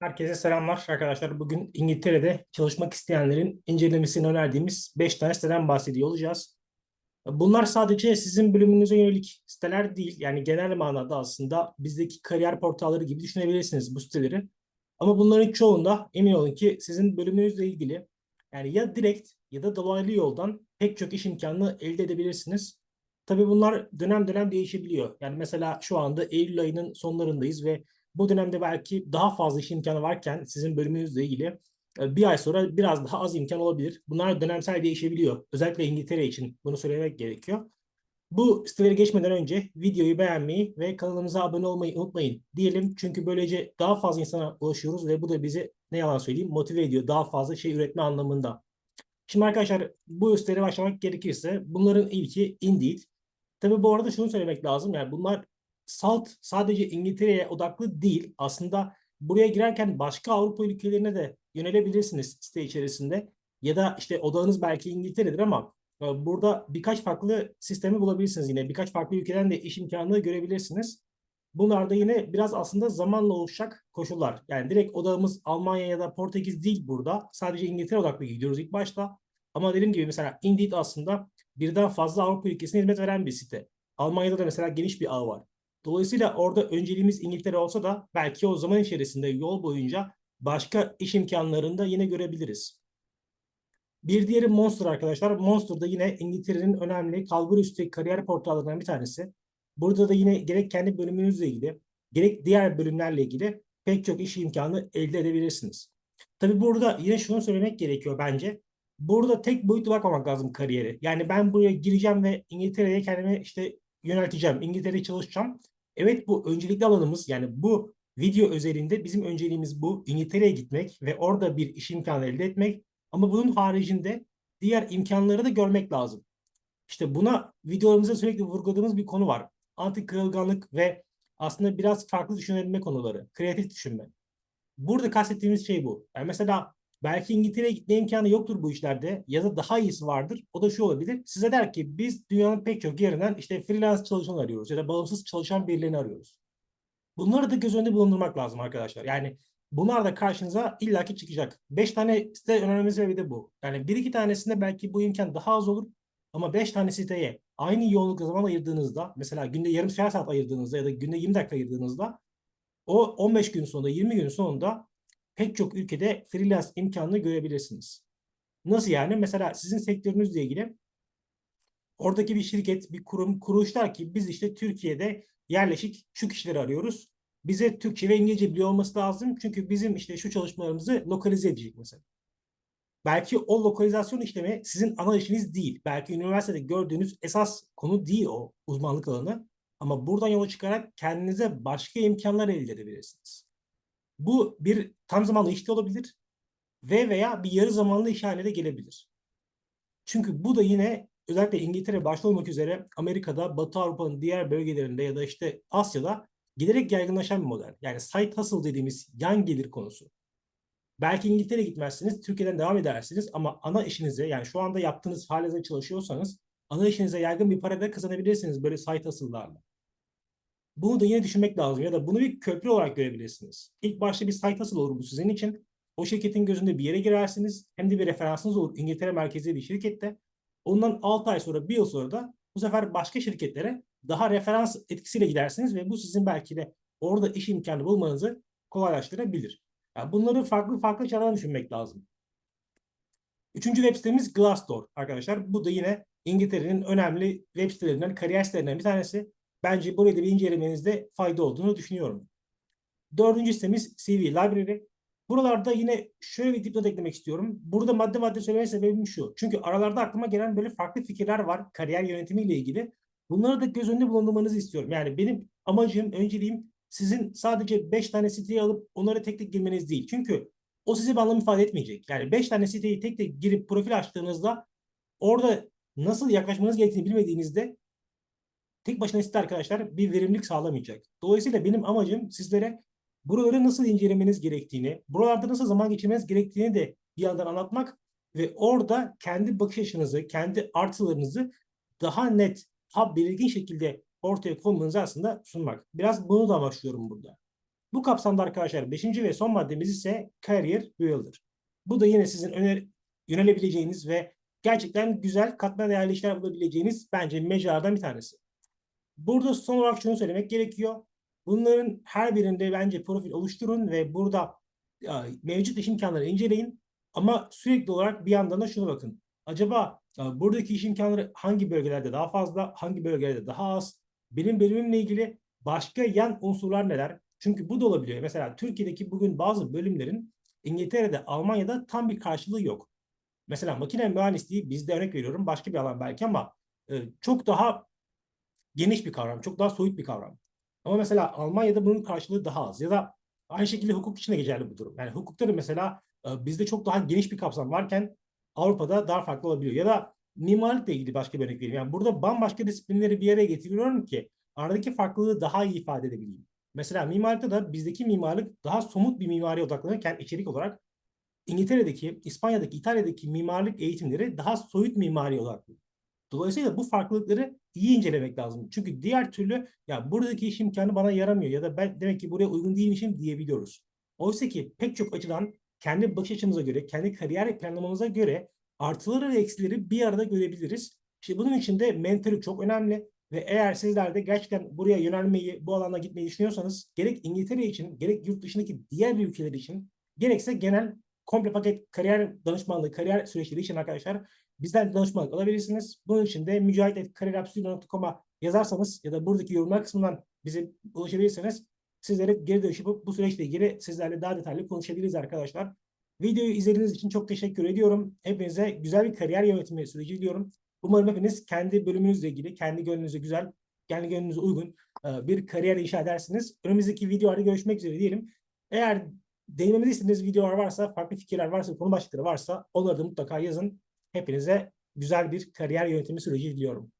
Herkese selamlar arkadaşlar. Bugün İngiltere'de çalışmak isteyenlerin incelemesini önerdiğimiz 5 tane siteden bahsediyor olacağız. Bunlar sadece sizin bölümünüze yönelik siteler değil. Yani genel manada aslında bizdeki kariyer portalları gibi düşünebilirsiniz bu siteleri. Ama bunların çoğunda emin olun ki sizin bölümünüzle ilgili yani ya direkt ya da dolaylı yoldan pek çok iş imkanını elde edebilirsiniz. Tabii bunlar dönem dönem değişebiliyor. Yani mesela şu anda Eylül ayının sonlarındayız ve bu dönemde belki daha fazla iş imkanı varken sizin bölümünüzle ilgili e, bir ay sonra biraz daha az imkan olabilir. Bunlar dönemsel değişebiliyor. Özellikle İngiltere için bunu söylemek gerekiyor. Bu sitelere geçmeden önce videoyu beğenmeyi ve kanalımıza abone olmayı unutmayın diyelim. Çünkü böylece daha fazla insana ulaşıyoruz ve bu da bizi ne yalan söyleyeyim motive ediyor. Daha fazla şey üretme anlamında. Şimdi arkadaşlar bu sitelere başlamak gerekirse bunların ilki Indeed. Tabii bu arada şunu söylemek lazım. Yani bunlar salt sadece İngiltere'ye odaklı değil. Aslında buraya girerken başka Avrupa ülkelerine de yönelebilirsiniz site içerisinde. Ya da işte odağınız belki İngiltere'dir ama e, burada birkaç farklı sistemi bulabilirsiniz yine. Birkaç farklı ülkeden de iş imkanını görebilirsiniz. Bunlar da yine biraz aslında zamanla oluşacak koşullar. Yani direkt odağımız Almanya ya da Portekiz değil burada. Sadece İngiltere odaklı gidiyoruz ilk başta. Ama dediğim gibi mesela Indeed aslında birden fazla Avrupa ülkesine hizmet veren bir site. Almanya'da da mesela geniş bir ağ var. Dolayısıyla orada önceliğimiz İngiltere olsa da belki o zaman içerisinde yol boyunca başka iş imkanlarını da yine görebiliriz. Bir diğeri Monster arkadaşlar. Monster da yine İngiltere'nin önemli kalbur üstü kariyer portallarından bir tanesi. Burada da yine gerek kendi bölümünüzle ilgili gerek diğer bölümlerle ilgili pek çok iş imkanı elde edebilirsiniz. Tabi burada yine şunu söylemek gerekiyor bence. Burada tek boyutlu bakmamak lazım kariyeri. Yani ben buraya gireceğim ve İngiltere'ye kendimi işte yönelteceğim. İngiltere'de çalışacağım. Evet bu öncelikli alanımız yani bu video özelinde bizim önceliğimiz bu. İngiltere'ye gitmek ve orada bir iş imkanı elde etmek. Ama bunun haricinde diğer imkanları da görmek lazım. İşte buna videolarımızda sürekli vurguladığımız bir konu var. Anti kırılganlık ve aslında biraz farklı düşünebilme konuları. Kreatif düşünme. Burada kastettiğimiz şey bu. Yani mesela belki İngiltere'ye gitme imkanı yoktur bu işlerde ya da daha iyisi vardır. O da şu olabilir. Size der ki biz dünyanın pek çok yerinden işte freelance çalışan arıyoruz ya da bağımsız çalışan birilerini arıyoruz. Bunları da göz önünde bulundurmak lazım arkadaşlar. Yani bunlar da karşınıza illaki çıkacak. Beş tane site önermemiz sebebi de bu. Yani bir iki tanesinde belki bu imkan daha az olur. Ama beş tane siteye aynı yoğunlukla zaman ayırdığınızda mesela günde yarım saat ayırdığınızda ya da günde 20 dakika ayırdığınızda o 15 gün sonunda 20 gün sonunda pek çok ülkede freelance imkanını görebilirsiniz. Nasıl yani? Mesela sizin sektörünüzle ilgili oradaki bir şirket, bir kurum, kuruluş der ki biz işte Türkiye'de yerleşik şu kişileri arıyoruz. Bize Türkçe ve İngilizce biliyor olması lazım. Çünkü bizim işte şu çalışmalarımızı lokalize edecek mesela. Belki o lokalizasyon işlemi sizin ana işiniz değil. Belki üniversitede gördüğünüz esas konu değil o uzmanlık alanı. Ama buradan yola çıkarak kendinize başka imkanlar elde edebilirsiniz. Bu bir tam zamanlı iş de olabilir ve veya bir yarı zamanlı iş haline de gelebilir. Çünkü bu da yine özellikle İngiltere başta olmak üzere Amerika'da, Batı Avrupa'nın diğer bölgelerinde ya da işte Asya'da giderek yaygınlaşan bir model. Yani side hustle dediğimiz yan gelir konusu. Belki İngiltere'ye gitmezsiniz, Türkiye'den devam edersiniz ama ana işinize yani şu anda yaptığınız halinde çalışıyorsanız ana işinize yaygın bir para da kazanabilirsiniz böyle side hustle'larla. Bunu da yine düşünmek lazım ya da bunu bir köprü olarak görebilirsiniz. İlk başta bir site nasıl olur bu sizin için? O şirketin gözünde bir yere girersiniz. Hem de bir referansınız olur İngiltere merkezli bir şirkette. Ondan 6 ay sonra, bir yıl sonra da bu sefer başka şirketlere daha referans etkisiyle gidersiniz ve bu sizin belki de orada iş imkanı bulmanızı kolaylaştırabilir. Yani bunları farklı farklı açılardan düşünmek lazım. Üçüncü web sitemiz Glassdoor arkadaşlar. Bu da yine İngiltere'nin önemli web sitelerinden, kariyer sitelerinden bir tanesi. Bence burayı da bir incelemenizde fayda olduğunu düşünüyorum. Dördüncü sitemiz CV Library. Buralarda yine şöyle bir dipnot eklemek istiyorum. Burada madde madde söyleme sebebim şu. Çünkü aralarda aklıma gelen böyle farklı fikirler var kariyer yönetimiyle ilgili. Bunları da göz önünde bulundurmanızı istiyorum. Yani benim amacım, önceliğim sizin sadece 5 tane siteyi alıp onları tek tek girmeniz değil. Çünkü o size bir anlam ifade etmeyecek. Yani 5 tane siteyi tek tek girip profil açtığınızda orada nasıl yaklaşmanız gerektiğini bilmediğinizde tek başına site arkadaşlar bir verimlilik sağlamayacak. Dolayısıyla benim amacım sizlere buraları nasıl incelemeniz gerektiğini, buralarda nasıl zaman geçirmeniz gerektiğini de bir yandan anlatmak ve orada kendi bakış açınızı, kendi artılarınızı daha net, daha belirgin şekilde ortaya koymanızı aslında sunmak. Biraz bunu da amaçlıyorum burada. Bu kapsamda arkadaşlar 5. ve son maddemiz ise Career Builder. Bu da yine sizin öner yönelebileceğiniz ve gerçekten güzel katma değerli işler bulabileceğiniz bence mecralardan bir tanesi. Burada son olarak şunu söylemek gerekiyor. Bunların her birinde bence profil oluşturun ve burada ya, mevcut iş imkanları inceleyin. Ama sürekli olarak bir yandan da şuna bakın. Acaba ya, buradaki iş imkanları hangi bölgelerde daha fazla, hangi bölgelerde daha az? Benim bölümümle ilgili başka yan unsurlar neler? Çünkü bu da olabiliyor. Mesela Türkiye'deki bugün bazı bölümlerin İngiltere'de, Almanya'da tam bir karşılığı yok. Mesela makine mühendisliği bizde örnek veriyorum başka bir alan belki ama e, çok daha geniş bir kavram, çok daha soyut bir kavram. Ama mesela Almanya'da bunun karşılığı daha az ya da aynı şekilde hukuk için de geçerli bu durum. Yani hukukta da mesela e, bizde çok daha geniş bir kapsam varken Avrupa'da daha farklı olabiliyor. Ya da mimarlıkla ilgili başka bir örnek vereyim. Yani burada bambaşka disiplinleri bir araya getiriyorum ki aradaki farklılığı daha iyi ifade edebileyim. Mesela mimarlıkta da bizdeki mimarlık daha somut bir mimariye odaklanırken içerik olarak İngiltere'deki, İspanya'daki, İtalya'daki mimarlık eğitimleri daha soyut mimari odaklı. Dolayısıyla bu farklılıkları iyi incelemek lazım. Çünkü diğer türlü ya buradaki iş imkanı bana yaramıyor ya da ben demek ki buraya uygun değilmişim diyebiliyoruz. Oysa ki pek çok açıdan kendi bakış açımıza göre, kendi kariyer planlamamıza göre artıları ve eksileri bir arada görebiliriz. İşte bunun için de mentorluk çok önemli ve eğer sizler de gerçekten buraya yönelmeyi, bu alana gitmeyi düşünüyorsanız gerek İngiltere için, gerek yurt dışındaki diğer ülkeler için, gerekse genel komple paket kariyer danışmanlığı, kariyer süreçleri için arkadaşlar bizden danışmanlık alabilirsiniz. Bunun için de mücahit.kariyerapsülü.com'a yazarsanız ya da buradaki yorumlar kısmından bize ulaşabilirseniz sizlere geri dönüş yapıp bu süreçle ilgili sizlerle daha detaylı konuşabiliriz arkadaşlar. Videoyu izlediğiniz için çok teşekkür ediyorum. Hepinize güzel bir kariyer yönetimi süreci diliyorum. Umarım hepiniz kendi bölümünüzle ilgili, kendi gönlünüze güzel, kendi gönlünüze uygun e, bir kariyer inşa edersiniz. Önümüzdeki videolarda görüşmek üzere diyelim. Eğer değinmemizi istediğiniz videolar varsa, farklı fikirler varsa, konu başlıkları varsa onları da mutlaka yazın. Hepinize güzel bir kariyer yönetimi süreci diliyorum.